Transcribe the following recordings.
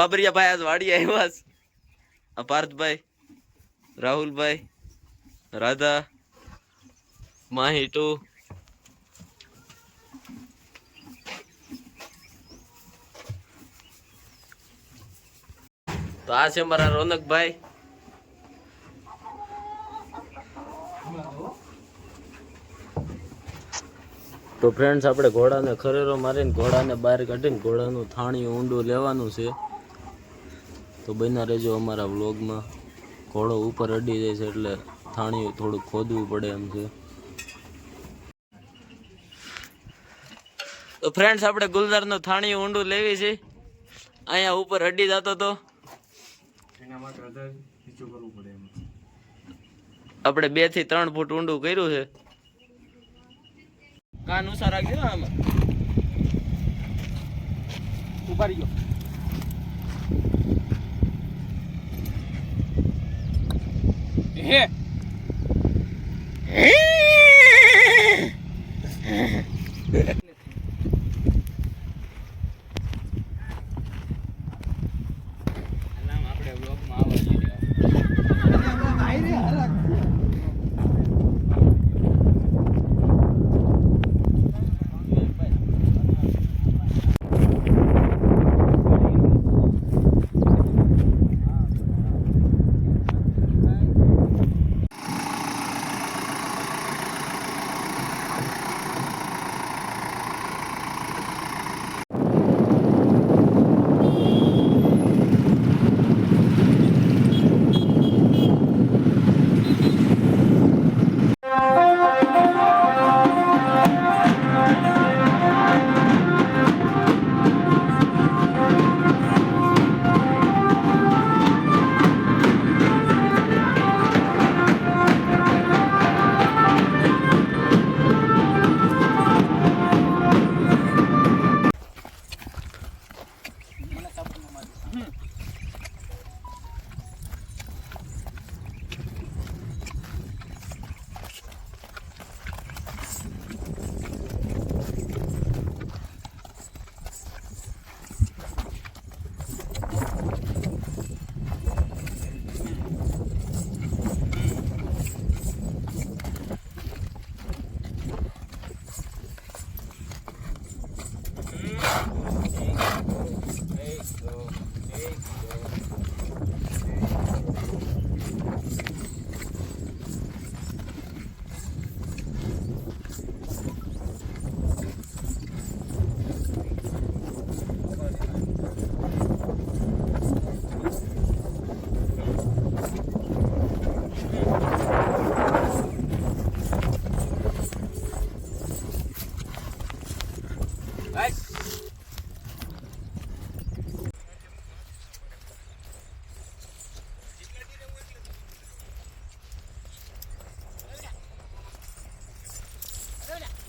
બાબરિયા ભાઈ આજ વાડી આવ્યા આ પાર્થભાઈ, રાહુલભાઈ, રાધા, માહી ટુ. તો આ છે મારા રોનકભાઈ. તો ફ્રેન્ડ્સ આપણે ઘોડાને ખરેરો મારીને ઘોડાને બહાર કાઢીને ઘોડાનું થાણિયું ઊંડું લેવાનું છે. તો બન્યા રહેજો અમારા વ્લોગમાં. ઘોડો ઉપર અડી જાય છે એટલે થાણિયું થોડું ખોદવું પડે એમ છે. તો ફ્રેન્ડ્સ આપણે ગુલદારનું થાણિયું ઊંડું લેવી છે. અહીંયા ઉપર અડી જતો તો. આપણે બેથી ત્રણ ફૂટ ઊંડું કર્યું છે. કાન ઉસા રાખજો આમાં. ઊભા ગયો. હે?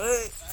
Hey.